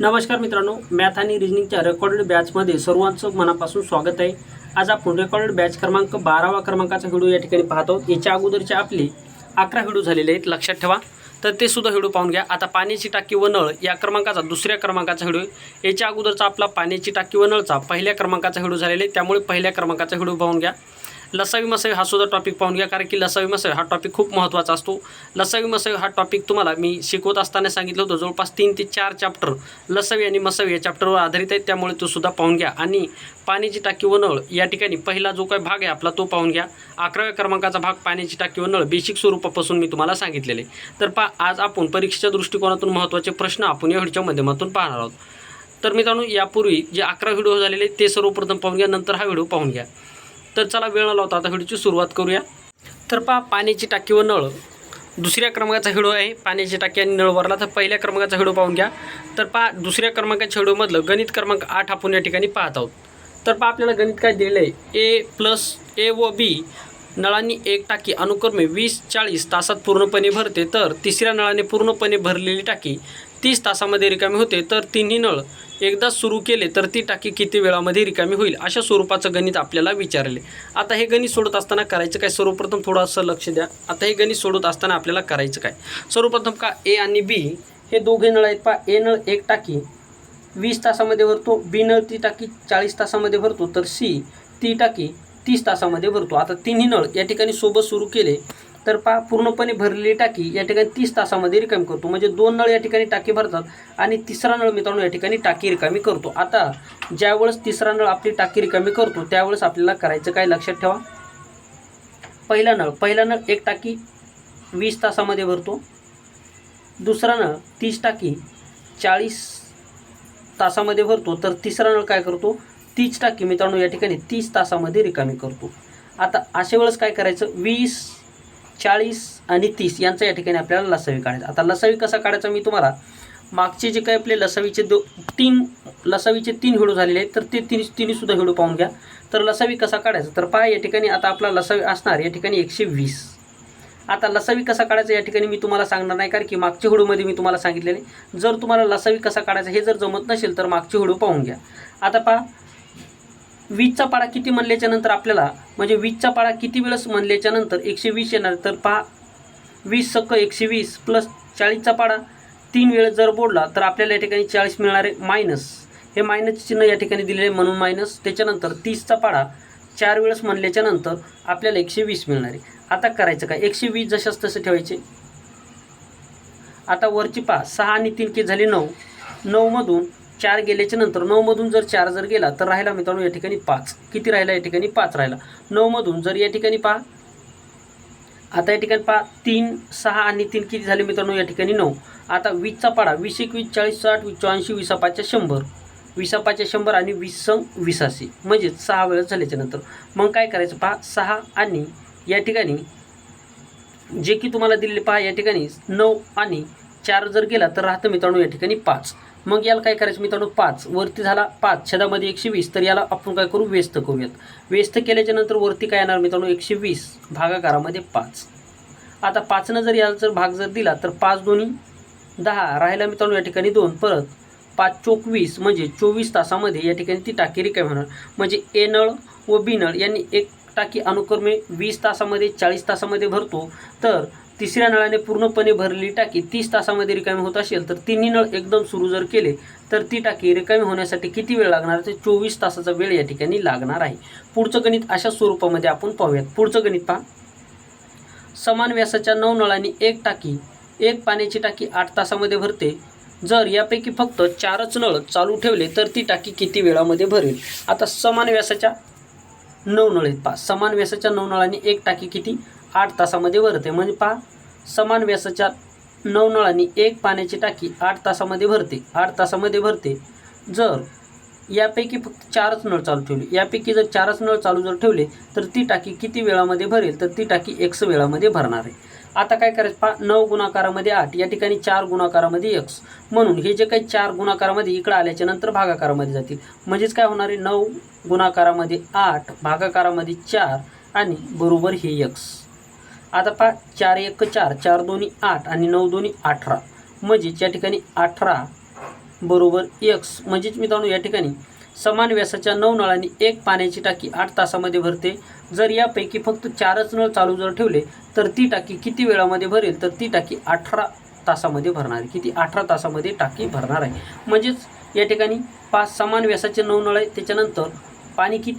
नमस्कार मित्रांनो मॅथ आणि रिजनिंगच्या रेकॉर्डेड बॅचमध्ये सर्वांचं मनापासून स्वागत आहे. आज आपण रेकॉर्डेड बॅच क्रमांक बारावा क्रमांकाचा व्हिडिओ या ठिकाणी पाहत आहोत. याच्या अगोदरचे आपले अकरा व्हिडिओ झालेले आहेत लक्षात ठेवा. तर ते सुद्धा व्हिडिओ पाहून घ्या. आता पाण्याची टाकी व नळ या क्रमांकाचा दुसऱ्या क्रमांकाचा व्हिडिओ आहे. याच्या अगोदरचा आपला पाण्याची टाकी व नळचा पहिल्या क्रमांकाचा व्हिडिओ झालेला आहे. त्यामुळे पहिल्या क्रमांकाचा व्हिडिओ पाहून घ्या. लसावी मसावी हा सुद्धा टॉपिक पाहून घ्या कारण की लसावी मसावी हा टॉपिक खूप महत्त्वाचा असतो. लसावी मसावी हा टॉपिक तुम्हाला मी शिकवत असताना सांगितलं होतं जवळपास तीन ते चार चॅप्टर लसावी आणि मसावी या चॅप्टरवर आधारित आहेत त्यामुळे तो सुद्धा पाहून घ्या. आणि पाण्याची टाकी व नळ या ठिकाणी पहिला जो काही भाग आहे आपला तो पाहून घ्या. अकराव्या क्रमांकाचा भाग पाण्याची टाकी व नळ बेसिक स्वरूपापासून मी तुम्हाला सांगितलेले. तर पा आज आपण परीक्षेच्या दृष्टिकोनातून महत्त्वाचे प्रश्न आपण या व्हिडिओच्या माध्यमातून पाहणार आहोत. तर मित्रांनो यापूर्वी जे अकरा व्हिडिओ झालेले ते सर्वप्रथम पाहून घ्या नंतर हा व्हिडिओ पाहून घ्या. तर चला वेळ न लावता आता व्हिडिओची सुरुवात करूया. तर पहा पाण्याची टाकी व नळ. दुसऱ्या क्रमांकाचा हिडो आहे पाण्याची टाकी आणि नळ वरला. तर पहिल्या क्रमांकाचा हिडो पाहून घ्या. तर पहा दुसऱ्या क्रमांकाच्या व्हिडिओमधलं गणित क्रमांक आठ आपण या ठिकाणी पाहत आहोत. तर पहा आपल्याला गणित काय दिलेलं आहे? ए प्लस ए व बी नळांनी एक टाकी अनुक्रमे वीस चाळीस तासात पूर्णपणे भरते. तर तिसऱ्या नळाने पूर्णपणे भरलेली टाकी तीस तासामध्ये रिकामी होते तर तिन्ही नळ एकदा सुरू केले तर ती टाकी किती वेळामध्ये रिकामी होईल अशा स्वरूपाचं गणित आपल्याला विचारले. आता हे गणित सोडत असताना करायचं काय? सर्वप्रथम थोडंसं लक्ष द्या. आता हे गणित सोडत असताना आपल्याला करायचं काय? सर्वप्रथम का ए आणि बी हे दोघे नळ आहेत पा ए नळ एक टाकी वीस तासामध्ये भरतो बी नळ ती टाकी चाळीस तासामध्ये भरतो तर सी ती टाकी तीस तासामध्ये भरतो. आता तिन्ही नळ या ठिकाणी सोबत सुरू केले तर पा पूर्णपणे भरलेली टाकी या ठिकाणी तीस तासामध्ये रिकामी करतो. म्हणजे दोन नळ या ठिकाणी टाकी भरतात आणि तिसरा नळ मित्रांनो या ठिकाणी टाकी रिकामी करतो. आता ज्यावेळेस तिसरा नळ आपली टाकी रिकामी करतो त्यावेळेस आपल्याला करायचं काय लक्षात ठेवा? पहिला नळ पहिला नळ एक टाकी वीस तासामध्ये भरतो. दुसरा नळ तीस टाकी चाळीस तासामध्ये भरतो. तर तिसरा नळ काय करतो? तीस टाकी मित्रांनो या ठिकाणी तीस तासामध्ये रिकामी करतो. आता अशा वेळेस काय करायचं? वीस चाळीस आणि तीस यांचा या ठिकाणी आपल्याला लसावी काढायचा. आता लसावी कसा काढायचा मी तुम्हाला मागचे जे काही आपले लसावीचे दो तीन लसावीचे तीन हिडू झालेले आहेत तर ते तिन्ही तिन्हीसुद्धा हिडू पाहून घ्या. तर लसावी कसा काढायचा? तर पहा या ठिकाणी आता आपला लसावी असणार या ठिकाणी एकशे वीस. आता लसावी कसा काढायचा या ठिकाणी मी तुम्हाला सांगणार नाही कारण की मागच्या हुडूमध्ये मी तुम्हाला सांगितलेले. जर तुम्हाला लसावी कसा काढायचा हे जर जमत नसेल तर मागचे हुडू पाहून घ्या. आता पहा वीजचा पाडा किती म्हणल्याच्या नंतर आपल्याला म्हणजे वीजचा पाडा किती वेळेस म्हणल्याच्या नंतर एकशे वीस येणार. तर पहा वीस सक्क एकशे वीस प्लस चाळीसचा पाडा तीन वेळेस जर बोडला तर आपल्याला या ठिकाणी चाळीस मिळणार आहे मायनस. हे मायनस चिन्ह या ठिकाणी दिलेले आहे म्हणून मायनस. त्याच्यानंतर तीसचा पाडा चार वेळेस म्हणल्याच्या नंतर आपल्याला एकशे वीस मिळणार आहे. आता करायचं काय? एकशे वीस जशाच तसं ठेवायचे. आता वरची पा सहा आणि तीन के झाली नऊ. नऊमधून चार गेल्याच्यानंतर नऊमधून जर चार जर गेला तर राहिला मित्रांनो या ठिकाणी पाच. किती राहिला या ठिकाणी? पाच राहिला. नऊमधून जर या ठिकाणी पहा. आता या ठिकाणी पहा तीन सहा आणि तीन किती झाले मित्रांनो या ठिकाणी? नऊ. आता वीसचा पाडा. वीस एकवीस चाळीस साठ वीस चौऐंशी विसापाच्या शंभर. विसापाच्या शंभर आणि वीस संग विसाशे म्हणजेच सहा वेळेस झाल्याच्यानंतर. मग काय करायचं पहा? सहा आणि या ठिकाणी जे की तुम्हाला दिलेले पहा या ठिकाणी नऊ आणि चार जर गेला तर राहतं मित्रांनो या ठिकाणी पाच. मग याला काय करायचं मित्रांनो? पाच. वरती झाला पाच. छेदामध्ये एकशे वीस. तर याला आपण काय करू? व्यस्त करूयात. व्यस्त केल्याच्यानंतर वरती काय येणार मित्रांनो? एकशे वीस. भागाकारामध्ये पाच. आता पाचनं जर याला जर भाग जर दिला तर पाच दोन्ही दहा. राहिला मित्रांनो या ठिकाणी दोन. परत पाच चोक वीस. म्हणजे चोवीस तासामध्ये या ठिकाणी ती टाकी रिकामी होणार. म्हणजे ए नळ व बी नळ यांनी एक टाकी अनुक्रमे वीस तासामध्ये चाळीस तासामध्ये भरतो. तर तिसऱ्या नळाने पूर्णपणे भरलेली टाकी तीस तासामध्ये रिकामी होत असेल तर तिन्ही नळ एकदम सुरू जर केले तर ती टाकी रिकामी होण्यासाठी किती वेळ लागणार? ते चोवीस तासाचा वेळ या ठिकाणी लागणार आहे. पुढचं गणित अशा स्वरूपामध्ये आपण पाहूयात. पुढचं गणित पहा. समान व्यासाच्या नऊ नळांनी एक टाकी एक पाण्याची टाकी आठ तासामध्ये भरते. जर यापैकी फक्त चारच नळ चालू ठेवले तर ती टाकी किती वेळामध्ये भरेल? आता समान व्यासाच्या नऊ नळ आहेत पहा. समान व्यासाच्या नऊ नळांनी एक टाकी किती? आठ तासामध्ये भरते. म्हणजे पहा समान व्यासाच्या नऊ नळांनी एक पाण्याची टाकी आठ तासामध्ये भरते. आठ तासामध्ये भरते. जर यापैकी फक्त चारच नळ चालू ठेवले. यापैकी जर चारच नळ चालू जर ठेवले तर ती टाकी किती वेळामध्ये भरेल? तर ती टाकी एक्स वेळामध्ये भरणार आहे. आता काय करायचं? पहा नऊ गुणाकारामध्ये आठ या ठिकाणी चार गुणाकारामध्ये एक्स. म्हणून हे जे काही चार गुणाकारामध्ये इकडं आल्याच्यानंतर भागाकारामध्ये जातील. म्हणजेच काय होणार आहे? नऊ गुणाकारामध्ये आठ भागाकारामध्ये चार आणि बरोबर हे एक्स. आता पहा चार एक चार चार दोन्ही आठ आणि नऊ दोन्ही अठरा. म्हणजेच या ठिकाणी अठरा बरोबर एक्स म्हणजेच मित्रांनो या ठिकाणी समान व्यासाच्या नऊ नळांनी एक पाण्याची टाकी आठ तासामध्ये भरते. जर यापैकी फक्त चारच नळ चालू जर ठेवले तर ती टाकी किती वेळामध्ये भरेल? तर ती टाकी अठरा तासामध्ये भरणार आहे. किती? अठरा तासामध्ये टाकी भरणार आहे. म्हणजेच या ठिकाणी पाच समान व्यासाचे नऊ नळ आहे त्याच्यानंतर पाणी की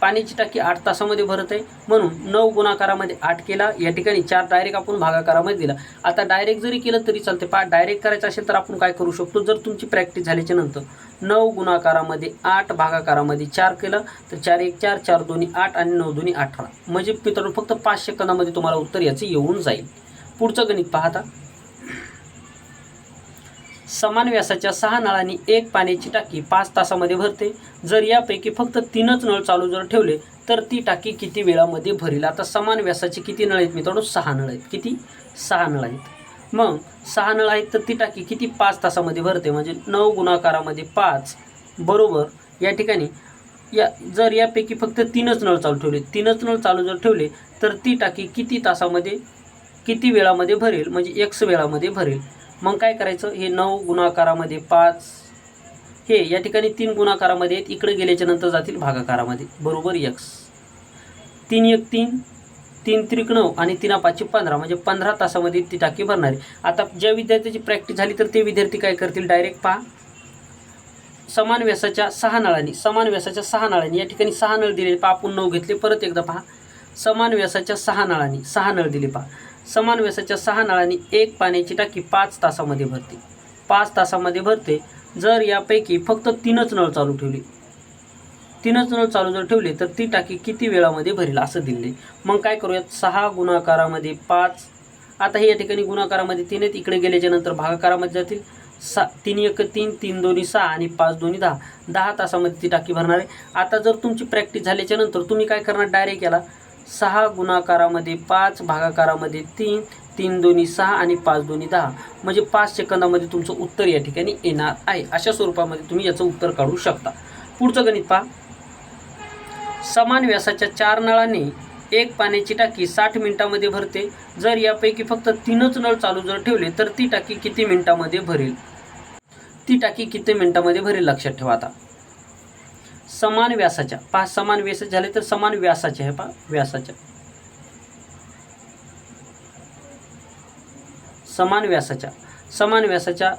पाण्याची टाकी आठ तासामध्ये भरत आहे. म्हणून नऊ गुणाकारामध्ये आठ केला. या ठिकाणी चार डायरेक्ट आपण भागाकारामध्ये दिला. आता डायरेक्ट जरी केलं तरी चालते पा डायरेक्ट करायचं असेल तर आपण काय करू शकतो? जर तुमची प्रॅक्टिस झाल्याच्यानंतर नऊ गुणाकारामध्ये आठ भागाकारामध्ये चार केलं तर चार एक चार चार दोन्ही आठ आणि नऊ दोन्ही अठरा. म्हणजे मित्रांनो फक्त पाच सेकंदामध्ये तुम्हाला उत्तर याचं येऊन जाईल. पुढचं गणित पाहता. समान व्यासाच्या सहा नळांनी एक पाण्याची टाकी पाच तासामध्ये भरते. जर यापैकी फक्त तीनच नळ चालू जर ठेवले तर ती टाकी किती वेळामध्ये भरेल? आता समान व्यासाचे किती नळ आहेत मित्रांनो? सहा नळ आहेत. किती? सहा नळ आहेत. मग सहा नळ आहेत तर ती टाकी किती पाच तासामध्ये भरते? म्हणजे नऊ गुणाकारामध्ये पाच बरोबर या ठिकाणी. या जर यापैकी फक्त तीनच नळ चालू ठेवले तीनच नळ चालू जर ठेवले तर ती टाकी किती तासामध्ये किती वेळामध्ये भरेल? म्हणजे एक्स वेळामध्ये भरेल. मग काय करायचं? हे नऊ गुणाकारामध्ये पाच हे या ठिकाणी तीन गुणाकारामध्ये आहेत. इकडे गेल्याच्यानंतर जातील भागाकारामध्ये. बरोबर एक्स तीन एक तीन तीन त्रिक नऊ आणि तीन पाचशे पंधरा. म्हणजे पंधरा तासामध्ये ती टाकी भरणार आहे. आता ज्या विद्यार्थ्याची प्रॅक्टिस झाली तर ते विद्यार्थी काय करतील? डायरेक्ट पहा. समान व्यासाच्या सहा नळांनी समान व्यासाच्या सहा नळांनी. या ठिकाणी सहा नळ दिले पहा आपण नऊ घेतले. परत एकदा पहा. समान व्यासाच्या सहा नळांनी सहा नळ दिले पहा. समान व्यासाच्या सहा नळांनी एक पाण्याची टाकी पाच तासामध्ये भरते. पाच तासामध्ये भरते जर यापैकी फक्त तीनच नळ चालू ठेवले. तीनच नळ चालू जर ठेवले तर ती टाकी किती वेळामध्ये भरेल असं दिले मग काय करूयात? सहा गुणाकारामध्ये पाच. आता हे या ठिकाणी गुणाकारामध्ये तीन आहेत. इकडे गेल्याच्यानंतर भागाकारामध्ये जातील. सा तीन एक तीन तीन दोन्ही सहा आणि पाच दोन्ही दहा. दहा तासामध्ये ती टाकी भरणार आहे. आता जर तुमची प्रॅक्टिस झाल्याच्यानंतर तुम्ही काय करणार? डायरेक्ट याला सहा गुणाकारामध्ये पाच भागाकारामध्ये तीन तीन दोन्ही सहा आणि पाच दोन्ही दहा. म्हणजे पाच सेकंदामध्ये तुमचं उत्तर या ठिकाणी येणार आहे. अशा स्वरूपामध्ये तुम्ही याचं उत्तर काढू शकता. पुढचं गणित पहा. समान व्यासाच्या चार नळांनी एक पाण्याची टाकी साठ मिनिटामध्ये भरते. जर यापैकी फक्त तीनच नळ चालू जर ठेवले तर ती टाकी किती मिनिटामध्ये भरेल? ती टाकी किती मिनिटामध्ये भरेल? लक्षात ठेवा आता. समान व्यासाच्या पहा समान व्यास झाले तर समान व्यासाच्या आहे पहा व्यासाच्या. समान व्यासाच्या समान व्यासाच्या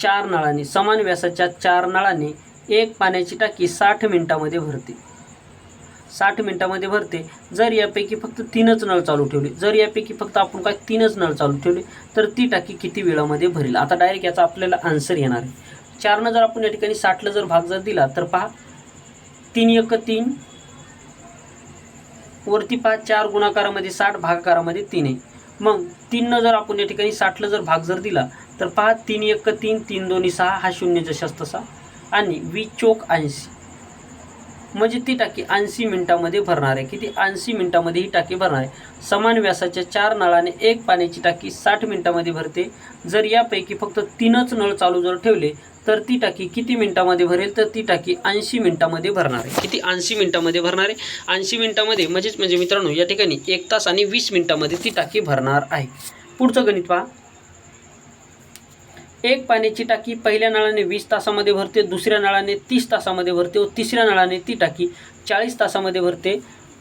चार नळांनी समान व्यासाच्या चार नळांनी एक पाण्याची टाकी साठ मिनिटामध्ये भरते. साठ मिनिटामध्ये भरते. जर यापैकी फक्त तीनच नळ चालू ठेवले जर यापैकी फक्त आपण काय तीनच नळ चालू ठेवले तर ती टाकी किती वेळामध्ये भरेल? आता डायरेक्ट याचा आपल्याला आन्सर येणार आहे. चारनं जर आपण या ठिकाणी साठला जर भाग जर दिला तर पहा तीन एक तीन वरती पहा चार गुणाकारामध्ये साठ भागाकारामध्ये तीन आहे. मग तीननं जर आपण या ठिकाणी साठला जर भाग जर दिला तर पहा तीन एक तीन तीन दोन्ही सहा हा शून्य जशास तसा आणि वी चोक ऐंशी. म्हणजे ती टाकी ऐंशी मिनिटामध्ये भरणार आहे. किती? ऐंशी मिनिटामध्ये ही टाकी भरणार आहे. समान व्यासाच्या चार नळाने एक पाण्याची टाकी साठ मिनिटामध्ये भरते. जर यापैकी फक्त तीनच नळ चालू जर ठेवले तर ती टाकी किती मिनिटामध्ये भरेल? तर ती टाकी ऐंशी मिनिटामध्ये भरणार आहे. किती? ऐंशी मिनिटामध्ये भरणार आहे. ऐंशी मिनिटामध्ये म्हणजेच म्हणजे मित्रांनो या ठिकाणी एक तास आणि वीस मिनिटामध्ये ती टाकी भरणार आहे. पुढचं गणित पहा. एक पाण्याची टाकी पहिल्या नळाने वीस तासामध्ये भरते दुसऱ्या नळाने तीस तासामध्ये भरते व तिसऱ्या नळाने ती टाकी चाळीस तासामध्ये भरते.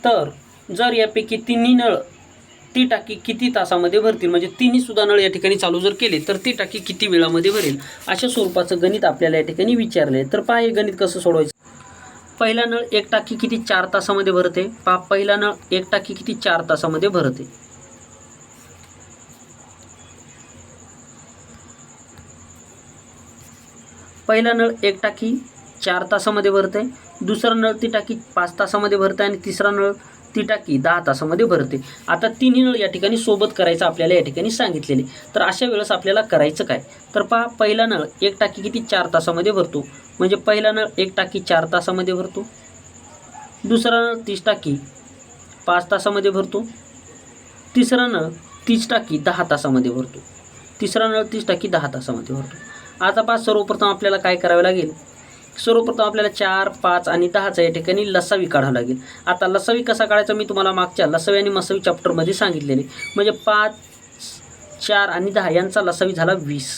तर जर यापैकी तिन्ही नळ ती टाकी किती तासामध्ये भरतील? म्हणजे तिन्ही सुद्धा नळ या ठिकाणी चालू जर केले तर ती टाकी किती वेळामध्ये भरेल? अशा स्वरूपाचं गणित आपल्याला या ठिकाणी विचारले तर पहा हे गणित कसं सोडवायचं? पहिला नळ एक टाकी किती चार तासामध्ये भरते? पहा पहिला नळ एक टाकी किती चार तासामध्ये भरते? पहिला नळ एक टाकी चार तासामध्ये भरते दुसरा नळ ती टाकी पाच तासामध्ये भरते आणि तिसरा नळ ती टाकी दहा तासामध्ये भरते. आता तिन्ही नळ या ठिकाणी सोबत करायचं आपल्याला या ठिकाणी सांगितलेले तर अशा वेळेस आपल्याला करायचं काय? तर पहा पहिला नळ एक टाकी किती? चार तासामध्ये भरतो. म्हणजे पहिला नळ एक टाकी चार तासामध्ये भरतो. दुसरा नळ तीस टाकी पाच तासामध्ये भरतो. तिसरा नळ तीस टाकी दहा तासामध्ये भरतो. तिसरा नळ तीस टाकी दहा तासामध्ये भरतो. आता पहा सर्वप्रथम आपल्याला काय करावे लागेल? सर्वप्रथम आपल्याला चार पाच आणि दहाचा या ठिकाणी लसावी काढावं लागेल. आता लसावी कसा काढायचा मी तुम्हाला मागच्या लसावी आणि मसावी चॅप्टरमध्ये सांगितलेले. म्हणजे पाच चार आणि दहा यांचा लसावी झाला वीस.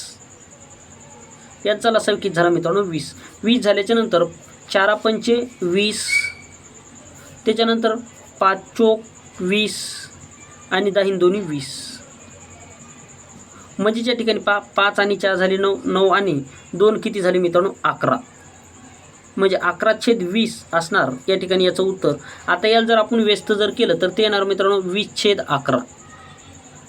यांचा लसावी किती झाला मित्रांनो? वीस. वीस झाल्याच्यानंतर चारा पंचे वीस. त्याच्यानंतर पाच चोक वीस आणि दहा दोन्ही वीस. म्हणजे ज्या ठिकाणी पा पाच आणि चार झाले नऊ नऊ आणि दोन किती झाले मित्रांनो? अकरा. म्हणजे अकरा छेद वीस असणार या ठिकाणी याचं उत्तर. आता याला जर आपण व्यस्त जर केलं तर ते येणार मित्रांनो वीस छेद अकरा.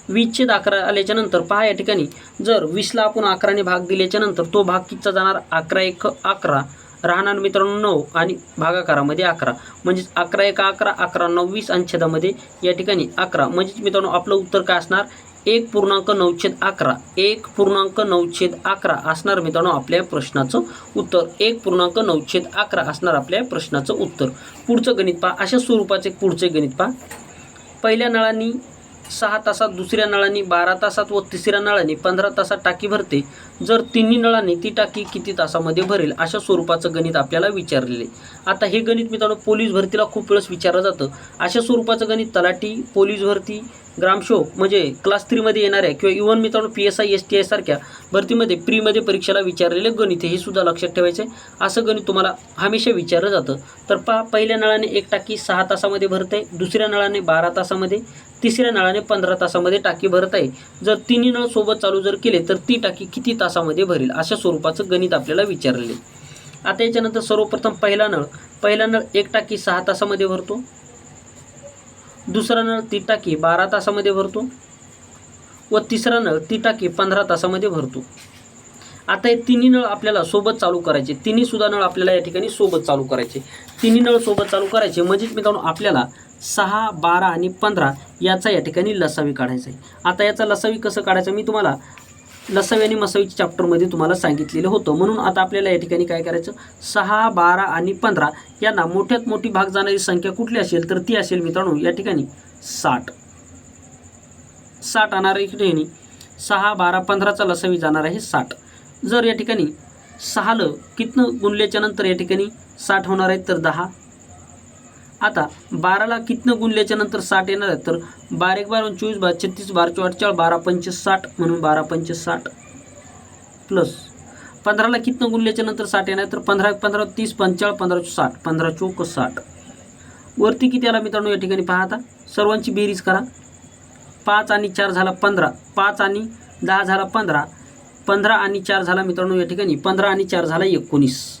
वीस छेद अकरा आल्याच्यानंतर पहा या ठिकाणी. जर वीसला आपण अकराने भाग दिल्याच्यानंतर तो भाग कितीचा जाणार? अकरा एक अकरा. राहणार मित्रांनो नऊ आणि भागाकारामध्ये अकरा. म्हणजेच अकरा एक अकरा अकरा नऊ वीस आणि छेदामध्ये या ठिकाणी अकरा. म्हणजेच मित्रांनो आपलं उत्तर काय असणार? एक पूर्णांक नऊछेद अकरा एक पूर्णांक नऊछेद अकरा असणार मित्रांनो आपल्या प्रश्नाचं उत्तर. एक पूर्णांक नऊछेद अकरा असणार आपल्या प्रश्नाचं उत्तर. पुढचं गणित पहा. अशा स्वरूपाचे पुढचे गणित पहा. पहिल्या नळांनी सहा तासात दुसऱ्या नळांनी बारा तासात व तिसऱ्या नळाने पंधरा तासात टाकी भरते. जर तिन्ही नळांनी ती टाकी किती तासामध्ये भरेल? अशा स्वरूपाचं गणित आपल्याला विचारलेले आता हे गणित मित्रांनो पोलीस भरतीला खूप वेळेस विचारलं जातं. अशा स्वरूपाचं गणित तलाठी पोलीस भरती ग्रामशोक म्हणजे क्लास थ्रीमध्ये येणाऱ्या किंवा इव्हन मित्रांनो P S I S T I सारख्या भरतीमध्ये प्रीमध्ये परीक्षेला विचारलेले गणित हे सुद्धा लक्षात ठेवायचं. आहे असं गणित तुम्हाला हमेशा विचारलं जातं. तर पहा पहिल्या नळाने एक टाकी सहा तासामध्ये भरते दुसऱ्या नळाने बारा तासामध्ये तिसऱ्या नळाने पंधरा तासामध्ये टाकी भरत आहे. जर तिन्ही नळ सोबत चालू जर केले तर ती टाकी किती तासामध्ये भरेल? अशा स्वरूपाचं गणित आपल्याला विचारलेले आता याच्यानंतर सर्वप्रथम पहिला नळ. पहिला नळ एक टाकी सहा तासामध्ये भरतो. दुसरा नळ ती टाकी बारा तासामध्ये भरतो व तिसरा नळ ती टाकी पंधरा तासामध्ये भरतो. आता हे तिन्ही नळ आपल्याला सोबत चालू करायचे. तिन्ही सुद्धा नळ आपल्याला या ठिकाणी सोबत चालू करायचे. तिन्ही नळ सोबत चालू करायचे म्हणजेच मित्रांनो आपल्याला सहा बारा आणि पंधरा याचा या ठिकाणी लसावी काढायचा आहे. आता याचा लसावी कसं काढायचं? मी तुम्हाला लसावी आणि मसावीच्या चॅप्टरमध्ये तुम्हाला सांगितलेलं होतं. म्हणून आता आपल्याला या ठिकाणी काय करायचं? सहा बारा आणि पंधरा यांना मोठ्यात मोठी भाग जाणारी संख्या कुठली असेल? तर ती असेल मित्रांनो या ठिकाणी साठ. साठ आणणार आहे ठिकाणी सहा बारा पंधराचा लसावी जाणार आहे साठ. जर या ठिकाणी सहालं कितनं गुणल्याच्यानंतर या ठिकाणी साठ होणार आहेत तर दहा. आता बाराला कितनं गुणल्याच्या नंतर साठ येणार आहे तर बारा एक बारा चोवीस बारा छत्तीस बारा चौ बारा पंचे साठ म्हणून बारा पंचे साठ. प्लस पंधराला कितनं गुणल्याच्या नंतर साठ येणार आहे तर पंधरा पंधरा तीस पंचाळ पंधरा साठ पंधरा चौक साठ. वरती किती आला मित्रांनो या ठिकाणी पहा आता? सर्वांची बेरीज करा. पाच आणि चार झाला पंधरा. पाच आणि दहा झाला पंधरा. पंधरा आणि चार झाला मित्रांनो या ठिकाणी. पंधरा आणि चार झाला एकोणीस.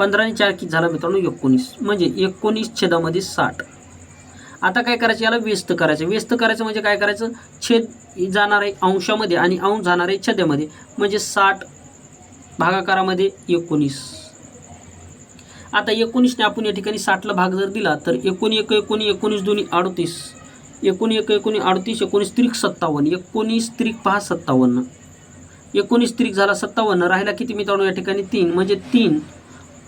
पंधराने चार किती झाला मित्रांनो एकोणीस. म्हणजे एकोणीस छेदामध्ये साठ. आता काय करायचं? याला व्यस्त करायचं. व्यस्त करायचं म्हणजे काय करायचं? छेद जाणार आहे अंशामध्ये आणि अंश जाणार आहे छेदामध्ये. म्हणजे साठ भागाकारामध्ये एकोणीस. आता एकोणीसने आपण या ठिकाणी साठला भाग जर दिला तर एकोणी एक एकोणी एकोणीस दोन्ही अडतीस. एकोणी एक एकोणी अडतीस एकोणीस त्रिक सत्तावन्न. एकोणीस त्रिक पहा सत्तावन्न. एकोणीस त्रिक झाला सत्तावन्न. राहिला किती मित्रांनो या ठिकाणी तीन. म्हणजे तीन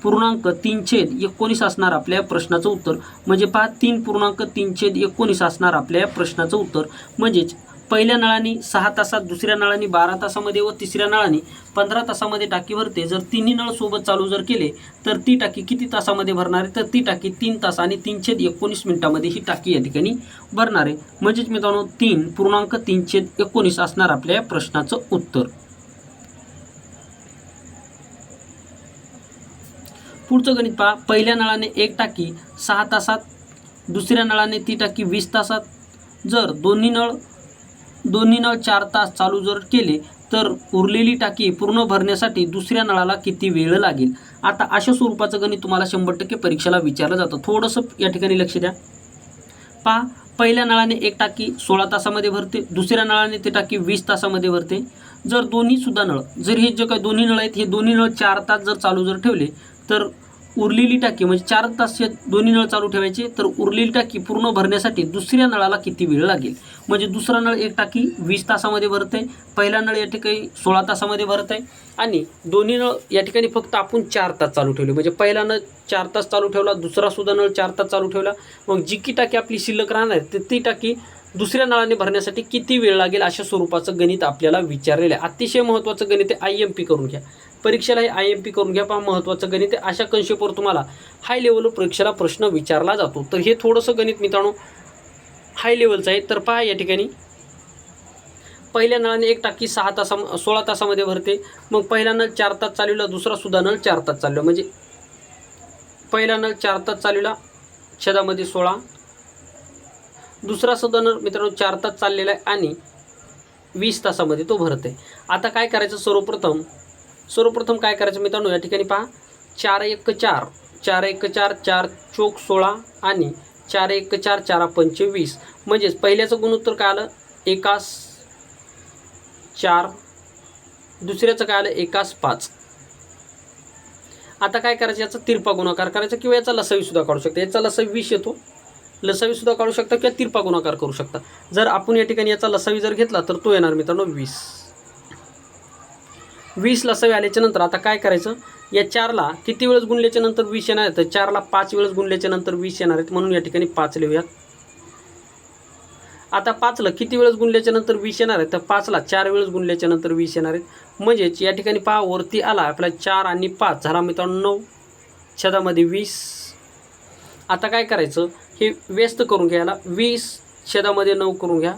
पूर्णांक तीन छेद एकोणीस असणार आपल्या प्रश्नाचं उत्तर. म्हणजे पहा तीन पूर्णांक तीन छेद एकोणीस असणार आपल्या प्रश्नाचं उत्तर. म्हणजेच पहिल्या नळाने सहा तासात दुसऱ्या नळाने बारा तासामध्ये व तिसऱ्या नळाने पंधरा तासामध्ये टाकी भरते. जर तिन्ही नळ सोबत चालू जर केले तर ती टाकी किती तासामध्ये भरणार आहे? तर ती टाकी तीन तास आणि तीन छेद एकोणीस मिनिटामध्ये ही टाकी या ठिकाणी भरणार आहे. म्हणजेच मित्रांनो तीन पूर्णांक तीन छेद एकोणीस असणार आपल्या या प्रश्नाचं उत्तर. पुढचं गणित पहा. पहिल्या नळाने एक टाकी सहा तासात. दुसऱ्या नळाने ती टाकी वीस तासात. जर दोन्ही नळ दोन्ही नळ चार तास चालू जर केले तर उरलेली टाकी पूर्ण भरण्यासाठी दुसऱ्या नळाला किती वेळ लागेल? आता अशा स्वरूपाचं गणित तुम्हाला शंभर टक्के परीक्षेला विचारलं जातं. थोडंसं या ठिकाणी लक्ष द्या. पहा पहिल्या नळाने एक टाकी सोळा तासामध्ये भरते दुसऱ्या नळाने ते टाकी वीस तासामध्ये भरते. जर दोन्हीसुद्धा नळ जर हे जे काही दोन्ही नळ आहेत हे दोन्ही नळ चार तास जर चालू जर ठेवले तर उरलेली टाकी म्हणजे चार तास दोन्ही नळ चालू ठेवायचे तर उरलेली टाकी पूर्ण भरण्यासाठी दुसऱ्या नळाला किती वेळ लागेल? म्हणजे दुसरा नळ एक टाकी वीस तासामध्ये भरत आहे पहिला नळ या ठिकाणी सोळा तासामध्ये भरत आहे आणि दोन्ही नळ या ठिकाणी फक्त आपण चार तास चालू ठेवले. म्हणजे पहिला नळ चार तास चालू ठेवला दुसरा सुद्धा नळ चार तास चालू ठेवला. मग जी की टाकी आपली शिल्लक राहणार आहे तर ती टाकी दुसऱ्या नळाने भरण्यासाठी किती वेळ लागेल अशा स्वरूपाचं गणित आपल्याला विचारलेलं आहे. अतिशय महत्त्वाचं गणित आहे आय एम पी करून घ्या. परीक्षेला हे आय एम पी करून घ्या पहा महत्त्वाचं गणित आहे. अशा कन्सेप्टवर तुम्हाला हाय लेवल परीक्षेला प्रश्न विचारला जातो. तर हे थोडंसं गणित मित्रांनो हाय लेवलचं आहे तर पहा या ठिकाणी. पहिल्या नळाने एक टाकी सहा तासा सोळा तासामध्ये भरते. मग पहिला नळ चार तास चालवला दुसरा सुद्धा नळ चार तास चालला म्हणजे पहिला नळ चार तास चालवला छेदामध्ये सोळा. दुसरा सुद्धा नळ मित्रांनो चार तास चाललेला आहे आणि वीस तासामध्ये तो भरते. आता काय करायचं? सर्वप्रथम सर्वप्रथम काय करायचं मित्रांनो या ठिकाणी पहा. चार एक चार चार एक चार चार चोक सोळा आणि चार एक चार चार पंचे वीस. म्हणजेच पहिल्याचं गुणोत्तर काय आलं? एकास चार. दुसऱ्याचं काय आलं? एकास पाच. आता काय करायचं? याचा तिरपा गुणाकार करायचा किंवा याचा लसावी सुद्धा काढू शकता. याचा लसावी वीस येतो. लसावी सुद्धा काढू शकता किंवा तिरपा गुणाकार करू शकता. जर आपण या ठिकाणी याचा लसावी जर घेतला तर तो येणार मित्रांनो वीस. वीस लसावी आल्याच्यानंतर आता काय करायचं? या चारला किती वेळेस गुणल्याच्या नंतर वीस येणार आहे तर चारला पाच वेळेस गुणल्याच्या नंतर वीस येणार आहेत म्हणून या ठिकाणी पाच लिहूयात. आता पाचला किती वेळेस गुणल्याच्या नंतर वीस येणार आहे तर पाचला चार वेळेस गुणल्याच्या नंतर वीस येणार आहेत. म्हणजेच या ठिकाणी पहा वरती आला आपला चार आणि पाच. झाला मित्रांनो नऊ. छेदामध्ये वीस. आता काय करायचं? हे व्यस्त करून घ्यायला वीस छेदामध्ये नऊ करून घ्या.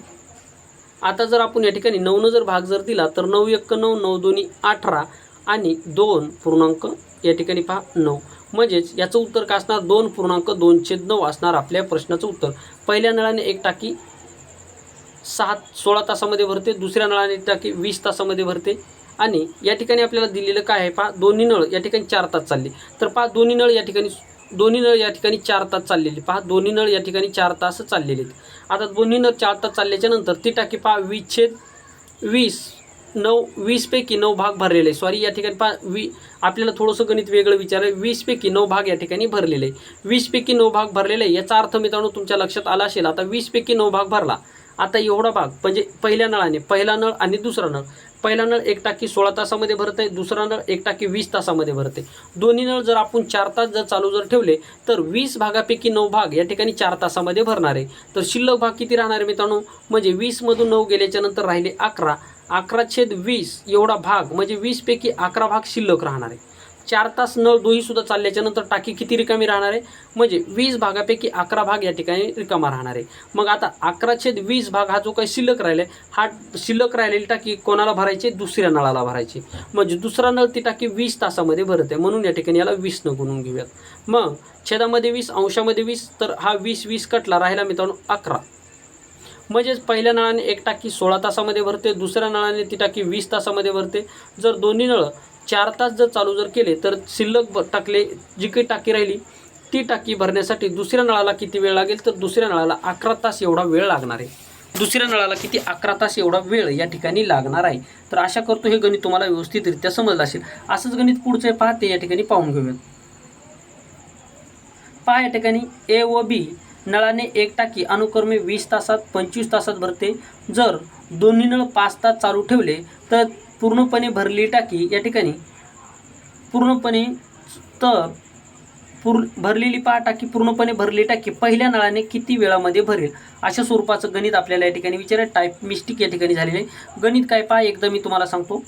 आता जर आपण या ठिकाणी नऊनं जर भाग जर दिला तर नऊ एक नऊ नऊ दोन्ही अठरा आणि दोन पूर्णांक या ठिकाणी पहा नऊ. म्हणजेच याचं उत्तर काय असणार? दोन पूर्णांक दोन छेद नऊ असणार आपल्या प्रश्नाचं उत्तर. पहिल्या नळाने एक टाकी सहा सोळा तासामध्ये भरते दुसऱ्या नळाने एक टाकी वीस तासामध्ये भरते. आणि या ठिकाणी आपल्याला दिलेलं काय आहे? पहा दोन्ही नळ या ठिकाणी चार तास चालले. तर पहा दोन्ही नळ या ठिकाणी दोन्ही नळ या ठिकाणी चार तास चाललेले. पहा दोन्ही नळ या ठिकाणी चार तास चाललेले आहेत आता दोन्ही नळ चार तास चालल्याच्या नंतर ती टाकी पहा वीस छेद वीस नऊ वीसपैकी नऊ भाग भरलेले आहे. सॉरी या ठिकाणी पहा वी आपल्याला थोडंसं गणित वेगळं विचारलं वीसपैकी नऊ भाग या ठिकाणी भरलेले आहे. वीसपैकी नऊ भाग भरलेले आहे. याचा अर्थ मित्रांनो तुमच्या लक्षात आला असेल आता वीसपैकी नऊ भाग भरला. आता एवढा भाग म्हणजे पहिल्या नळाने पहिला नळ आणि दुसरा नळ. पहिला नळ एक टाकी सोळा तासामध्ये भरत आहे दुसरा नळ एक टाकी वीस तासामध्ये भरते दोन्ही नळ जर आपण चार तास जर चालू जर ठेवले तर वीस भागापैकी नऊ भाग या ठिकाणी चार तासामध्ये भरणार आहे. तर शिल्लक भाग किती राहणार आहे मित्रांनो? म्हणजे वीसमधून नऊ गेल्याच्यानंतर राहिले अकरा. अकरा छेद वीस एवढा भाग म्हणजे वीसपैकी अकरा भाग शिल्लक राहणार आहे. चार तास नळ दोही सुद्धा चालल्याच्या नंतर टाकी किती रिकामी राहणार आहे? म्हणजे वीस भागापैकी अकरा भाग या ठिकाणी रिकामा राहणार आहे. मग आता अकरा छेद वीस भाग हा जो काही शिल्लक राहिला आहे हा शिल्लक राहिलेली टाकी कोणाला भरायची? दुसऱ्या नळाला भरायची. म्हणजे दुसरा नळ ती टाकी वीस तासामध्ये भरत आहे. म्हणून या ठिकाणी याला वीस न गुणून घेऊयात. मग छेदामध्ये वीस अंशामध्ये वीस तर हा वीस वीस कटला. राहिला मित्रांनो अकरा. म्हणजेच पहिल्या नळाने एक टाकी सोळा तासामध्ये भरते दुसऱ्या नळाने ती टाकी वीस तासामध्ये भरते. जर दोन्ही नळ चार तास जर चालू जर केले तर शिल्लक ब टाकले जी काही टाकी राहिली ती टाकी भरण्यासाठी दुसऱ्या नळाला किती वेळ लागेल? तर दुसऱ्या नळाला अकरा तास एवढा वेळ लागणार आहे. दुसऱ्या नळाला किती अकरा तास एवढा वेळ या ठिकाणी लागणार आहे? तर आशा करतो हे गणित तुम्हाला व्यवस्थितरित्या समजलं असेल. असंच गणित पुढचं आहे या ठिकाणी पाहून घेऊयात. पहा या ठिकाणी ए व बी नळाने एक टाकी अनुक्रमे वीस तासात पंचवीस तासात भरते. जर दोन्ही नळ पाच तास चालू ठेवले तर पूर्णपणे भरली टाकी या ठिकाणी. पूर्णपणे तर पूर भरलेली पहा टाकी पूर्णपणे भरली टाकी पहिल्या नळाने किती वेळामध्ये भरेल? अशा स्वरूपाचं गणित आपल्याला या ठिकाणी विचारा. टाईप मिस्टेक या ठिकाणी झालेलं आहे. गणित काय पहा एकदा मी तुम्हाला सांगतो.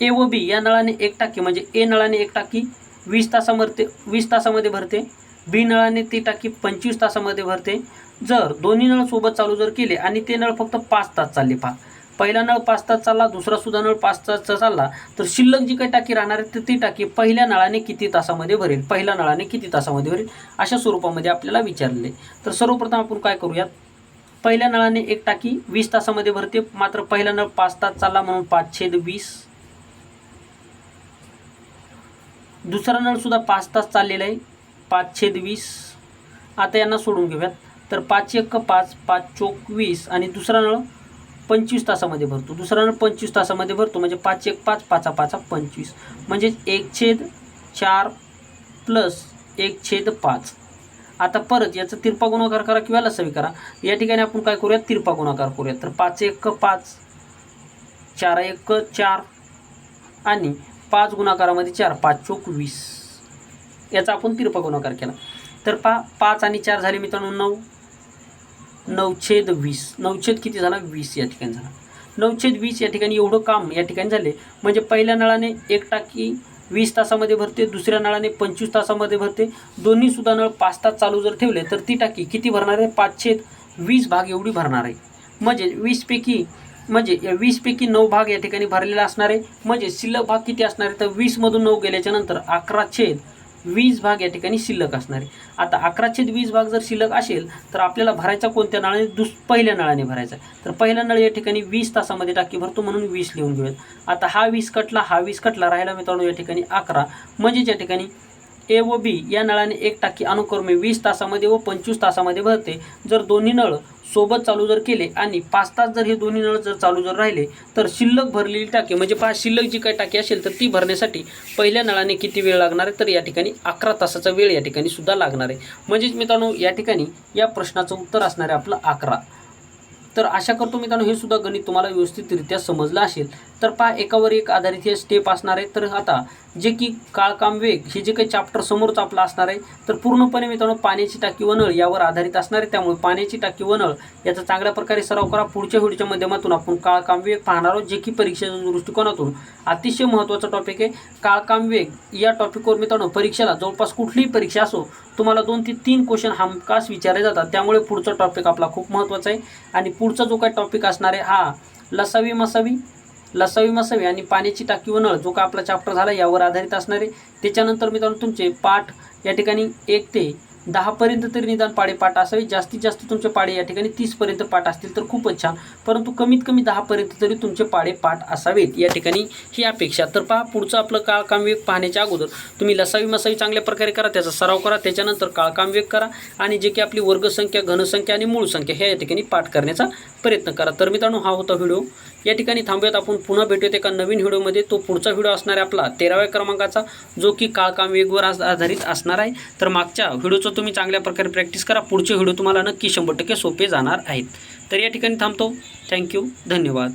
ए व बी या नळाने एक टाकी म्हणजे ए नळाने एक टाकी वीस तासामध्ये वीस तासामध्ये भरते. बी नळाने ती टाकी पंचवीस तासामध्ये भरते. जर दोन्ही नळ सोबत चालू जर केले आणि ते नळ फक्त पाच तास चालले पहा. पहिला नळ पाच तास चालला दुसरा सुद्धा नळ पाच तासचा चालला तर शिल्लक जी काही टाकी राहणार आहे तर ती टाकी पहिल्या नळाने किती तासामध्ये भरेल? पहिल्या नळाने किती तासामध्ये भरेल? अशा स्वरूपामध्ये आपल्याला विचारले. तर सर्वप्रथम आपण काय करूयात? पहिल्या नळाने एक टाकी वीस तासामध्ये भरते मात्र पहिला नळ पाच तास चालला म्हणून पाच छेद वीस. दुसरा नळसुद्धा पाच तास चाललेला आहे पाच छेद वीस. आता यांना सोडून घेऊयात. तर पाच एक पाच पाच चोक वीस आणि दुसरा नळ पंचवीस तासामध्ये भरतो. दुसरा नळ पंचवीस तासामध्ये भरतो म्हणजे पाच एक पाच पाचा पाचा पंचवीस. म्हणजे एक छेद चार प्लस एक छेद पाच. आता परत याचा तिरपा गुणाकार करा किंवा लसावी करा. या ठिकाणी आपण काय करूयात? तिरपा गुणाकार करूयात. तर पाच एक पाच चार एक चार आणि पाच गुणाकारामध्ये चार पाच चोक वीस याचा आपण तिरपा गुणाकार केला. तर पा पाच आणि चार झाले मित्रांनो नऊ. नऊछेद वीस. नऊछेद किती झाला? वीस या ठिकाणी झाला. नऊछेद वीस या ठिकाणी एवढं काम या ठिकाणी झाले. म्हणजे पहिल्या नळाने एक टाकी वीस तासामध्ये भरते दुसऱ्या नळाने पंचवीस तासामध्ये भरते. दोन्ही सुद्धा नळ पाच तास चालू जर ठेवले तर ती टाकी किती भरणार आहे? पाचशे वीस भाग एवढी भरणार आहे. म्हणजे वीसपैकी म्हणजे या वीसपैकी नऊ भाग या ठिकाणी भरलेला असणार आहे. म्हणजे शिल्लक भाग किती असणार आहे? तर वीसमधून नऊ गेल्याच्यानंतर अकरा छेद वीस भाग या ठिकाणी शिल्लक असणार आहे. आता अकरा छेद वीस भाग जर शिल्लक असेल तर आपल्याला भरायचा कोणत्या नळाने? दुस पहिल्या नळाने भरायचा तर पहिला नळ या ठिकाणी वीस तासामध्ये टाकी भरतो म्हणून वीस लिहून घेऊयात. आता हा वीस कटला हा वीस कटला राहिला मित्रांनो या ठिकाणी अकरा. म्हणजेच या ठिकाणी ए व बी या नळाने एक टाकी अनुक्रमे वीस तासामध्ये व पंचवीस तासामध्ये भरते. जर दोन्ही नळ सोबत चालू जर केले आणि पाच तास जर हे दोन्ही नळ जर चालू जर राहिले तर शिल्लक भरलेली टाकी म्हणजे पहा शिल्लक जी काही टाकी असेल तर ती भरण्यासाठी पहिल्या नळाने किती वेळ लागणार आहे? तर या ठिकाणी अकरा तासाचा वेळ या ठिकाणी सुद्धा लागणार आहे. म्हणजेच मित्रांनो या ठिकाणी या प्रश्नाचं उत्तर असणार आहे आपलं अकरा. तर आशा करतो मित्रांनो हे सुद्धा गणित तुम्हाला व्यवस्थितरित्या समजलं असेल. तर पहा एकावर एक आधारित हे स्टेप असणार आहे. तर आता जे की काळ काम वेग हे जे काही चॅप्टर समोरच आपलं असणार आहे. तर पूर्णपणे मित्रांनो पाण्याची टाकी व नळ यावर आधारित असणार आहे. त्यामुळे पाण्याची टाकी व नळ याचा चांगल्या प्रकारे सराव करा. पुढच्या व्हिडिओच्या माध्यमातून आपण काळ काम वेग पाहणार आहोत. जे की परीक्षेच्या दृष्टिकोनातून अतिशय महत्त्वाचा टॉपिक आहे. काळ काम वेग या टॉपिकवर मित्रांनो परीक्षेला जवळपास कुठलीही परीक्षा असो तुम्हाला दोन ते तीन क्वेश्चन हमखास विचारले जातात. त्यामुळे पुढचा टॉपिक आपला खूप महत्त्वाचा आहे. आणि पुढचा जो काही टॉपिक असणार आहे हा लसावी मसावी लसावी मसावी आणि पाण्याची टाकी व नळ जो का आपला चॅप्टर झाला यावर आधारित असणार आहे. त्याच्यानंतर मित्रांनो तुमचे पाठ या ठिकाणी एक ते दहापर्यंत तरी निदान पाडे पाठ असावे. जास्तीत जास्त तुमचे पाडे या ठिकाणी तीसपर्यंत पाठ असतील तर खूपच छान. परंतु कमीत कमी दहापर्यंत तरी तुमचे पाडे पाठ असावेत. या ठिकाणी ही अपेक्षा. तर पहा पुढचं आपलं काळकाम कामवेग पाहण्याच्या अगोदर तुम्ही लसावी मसावी चांगल्या प्रकारे करा त्याचा सराव करा त्याच्यानंतर काळकाम वेग करा आणि जे की आपली वर्गसंख्या घनसंख्या आणि मूळ संख्या ह्या या ठिकाणी पाठ करण्याचा प्रयत्न करा. तर मित्रांनो हा होता व्हिडिओ. या ठिकाणी थांबूयात. आपण पुन्हा भेटूयात एका नवीन व्हिडिओमध्ये. तो पुढचा व्हिडिओ असणार आहे आपला तेराव्या क्रमांकाचा जो की काळकाम वेगवर आधारित असणार आहे. तर मागच्या व्हिडिओचं तुम्ही चांगल्या प्रकारे प्रॅक्टिस करा. पुढचे व्हिडिओ तुम्हाला नक्की शंभर टक्के सोपे जाणार आहेत. तर या ठिकाणी थांबतो. थँक्यू धन्यवाद.